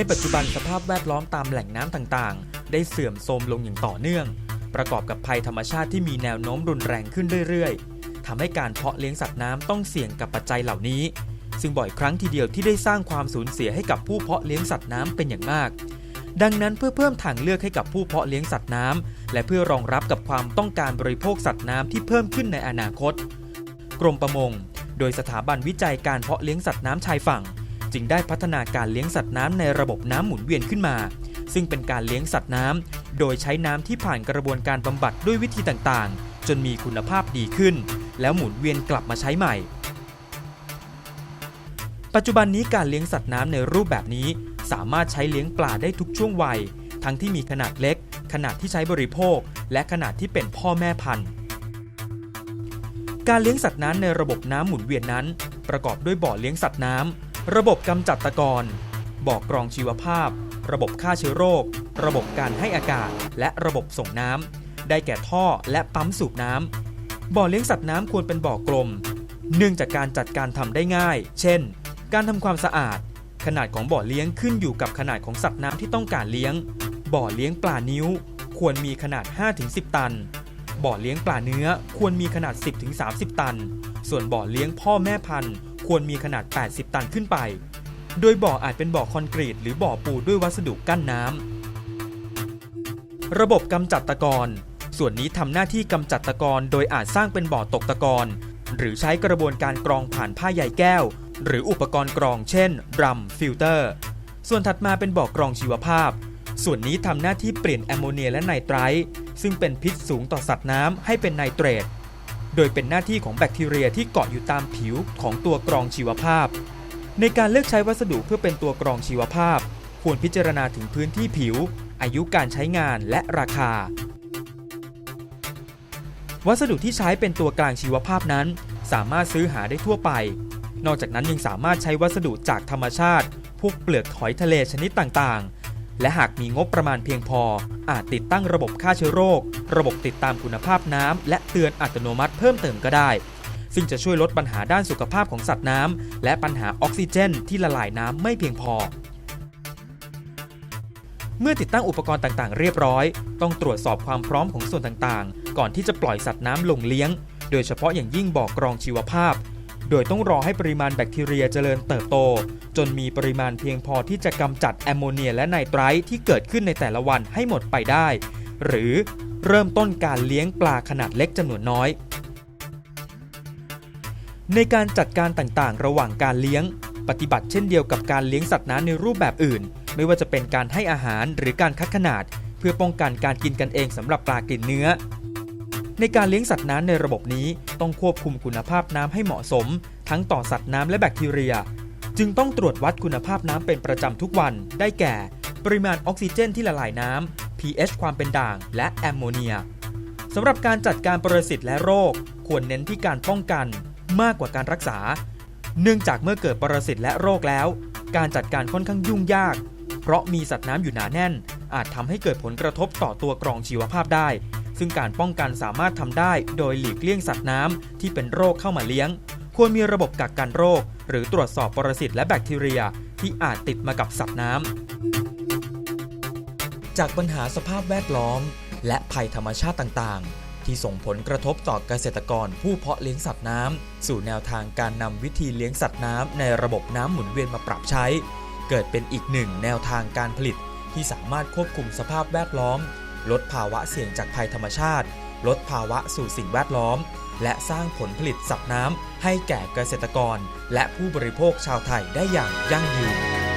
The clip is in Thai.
ในปัจจุบันสภาพแวดล้อมตามแหล่งน้ำต่างๆ ได้เสื่อมโทรมลงอย่างต่อเนื่อง ประกอบกับภัยธรรมชาติที่มีแนวโน้มรุนแรงขึ้นเรื่อยๆทำให้การเพาะเลี้ยงสัตว์น้ำต้องเสี่ยงกับปัจจัยเหล่านี้ ซึ่งบ่อยครั้งทีเดียวที่ได้สร้างความสูญเสียให้กับผู้เพาะเลี้ยงสัตว์น้ำเป็นอย่างมาก ดังนั้นเพื่อเพิ่มทางเลือกให้กับผู้เพาะเลี้ยงสัตว์น้ำและเพื่อรองรับกับความต้องการบริโภคสัตว์น้ำที่เพิ่มขึ้นในอนาคต กรมประมง โดยสถาบันวิจัยการเพาะเลี้ยงสัตว์น้ำชายฝั่ง จึงได้พัฒนาการเลี้ยงสัตว์น้ำในระบบน้ำหมุนเวียนขึ้นมา ซึ่งเป็นการเลี้ยงสัตว์น้ำโดยใช้น้ำที่ผ่านกระบวนการบำบัดด้วยวิธีต่างๆ จนมีคุณภาพดีขึ้น แล้วหมุนเวียนกลับมาใช้ใหม่ ปัจจุบันนี้การเลี้ยงสัตว์น้ำในรูปแบบนี้ สามารถใช้เลี้ยงปลาได้ทุกช่วงวัย ทั้งที่มีขนาดเล็ก ขนาดที่ใช้บริโภค และขนาดที่เป็นพ่อแม่พันธุ์การเลี้ยงสัตว์น้ำในระบบน้ำหมุนเวียนนั้น ประกอบด้วยบ่อเลี้ยงสัตว์น้ำ ระบบกำจัดตะกอนบ่อกรองชีวภาพ ระบบฆ่าเชื้อโรค ระบบการให้อากาศ และระบบส่งน้ำ ได้แก่ท่อและปั๊มสูบน้ำ บ่อเลี้ยงสัตว์น้ำควรเป็นบ่อกลม เนื่องจากการจัดการทำได้ง่าย เช่น การทำความสะอาด ขนาดของบ่อเลี้ยงขึ้นอยู่กับขนาดของสัตว์น้ำที่ต้องการเลี้ยง บ่อเลี้ยงปลานิ้ว ควรมีขนาด 5-10 ตัน บ่อเลี้ยงปลาเนื้อควรมีขนาด 10-30 ตัน ส่วนบ่อเลี้ยงพ่อแม่พันธุ์ ควรมีขนาด 80 ตันขึ้นไป โดยบ่ออาจเป็นบ่อคอนกรีต หรือบ่อปูด้วยวัสดุกั้นน้ำ ระบบกำจัดตะกอนส่วนนี้ทำหน้าที่กำจัดตะกอนโดยอาจสร้างเป็นบ่อตกตะกอนหรือใช้กระบวนการกรองผ่านผ้าใยแก้ว หรืออุปกรณ์กรองเช่นรัมฟิลเตอร์ ส่วนถัดมาเป็นบ่อกรองชีวภาพ ส่วนนี้ทำหน้าที่เปลี่ยนแอมโมเนียและไนไตรท์ซึ่งเป็นพิษสูงต่อสัตว์น้ำให้เป็นไนเตรต โดยเป็นหน้าที่ของแบคทีเรียที่เกาะอยู่ตามผิวของตัวกรองชีวภาพ ในการเลือกใช้วัสดุเพื่อเป็นตัวกรองชีวภาพ ควรพิจารณาถึงพื้นที่ผิว อายุการใช้งานและราคา วัสดุที่ใช้เป็นตัวกลางชีวภาพนั้น สามารถซื้อหาได้ทั่วไป นอกจากนั้นยังสามารถใช้วัสดุจากธรรมชาติพวกเปลือกหอยทะเลชนิดต่างๆ และหากมีงบประมาณเพียงพอ อาจติดตั้งระบบฆ่าเชื้อโรค ระบบติดตามคุณภาพน้ำและเตือนอัตโนมัติเพิ่มเติมก็ได้ ซึ่งจะช่วยลดปัญหาด้านสุขภาพของสัตว์น้ำและปัญหาออกซิเจน ที่ละลายน้ำไม่เพียงพอ เมื่อติดตั้งอุปกรณ์ต่างๆ เรียบร้อย ต้องตรวจสอบความพร้อมของส่วนต่างๆ ก่อนที่จะปล่อยสัตว์น้ำลงเลี้ยง โดยเฉพาะอย่างยิ่งบ่อกรองชีวภาพ โดยต้องรอให้ปริมาณแบคทีเรียเจริญเติบโต จนมีปริมาณเพียงพอที่จะกำจัดแอมโมเนียและไนไตรท์ที่เกิดขึ้นในแต่ละวันให้หมดไปได้ หรือเริ่มต้นการเลี้ยงปลาขนาดเล็กจำนวนน้อย ในการจัดการต่างๆ ระหว่างการเลี้ยง ปฏิบัติเช่นเดียวกับการเลี้ยงสัตว์น้ำในรูปแบบอื่น ไม่ว่าจะเป็นการให้อาหารหรือการคัดขนาด เพื่อป้องกันการกินกันเองสำหรับปลากินเนื้อ ในการเลี้ยงสัตว์น้ำในระบบนี้ต้องควบคุมคุณภาพน้ำให้เหมาะสม ทั้งต่อสัตว์น้ำและแบคทีเรีย จึงต้องตรวจวัดคุณภาพน้ำเป็นประจำทุกวัน ได้แก่ ปริมาณออกซิเจนที่ละลายน้ำ pH ความเป็นด่าง และแอมโมเนียสำหรับการจัดการปรสิตและโรค ควรเน้นที่การป้องกันมากกว่าการรักษา เนื่องจากเมื่อเกิดปรสิตและโรคแล้ว การจัดการค่อนข้างยุ่งยาก เพราะมีสัตว์น้ำอยู่หนาแน่น อาจทำให้เกิดผลกระทบต่อตัวกรองชีวภาพได้ ซึ่งการป้องกันสามารถทำได้โดยหลีกเลี่ยงสัตว์น้ำที่เป็นโรคเข้ามาเลี้ยง ควรมีระบบกักกันโรค หรือตรวจสอบปรสิตและแบคทีเรีย ที่อาจติดมากับสัตว์น้ำ จากปัญหาสภาพแวดล้อม และภัยธรรมชาติต่างๆ ที่ส่งผลกระทบต่อเกษตรกรผู้เพาะเลี้ยงสัตว์น้ำสู่แนวทางการนำวิธีเลี้ยงสัตว์น้ำในระบบน้ำหมุนเวียนมาปรับใช้ เกิดเป็นอีกหนึ่งแนวทางการผลิตที่สามารถควบคุมสภาพแวดล้อม ลดภาวะเสี่ยงจากภัยธรรมชาติ ลดภาวะสู่สิ่งแวดล้อม และสร้างผลผลิตสัตว์น้ำให้แก่เกษตรกร และผู้บริโภคชาวไทยได้อย่างยั่งยืน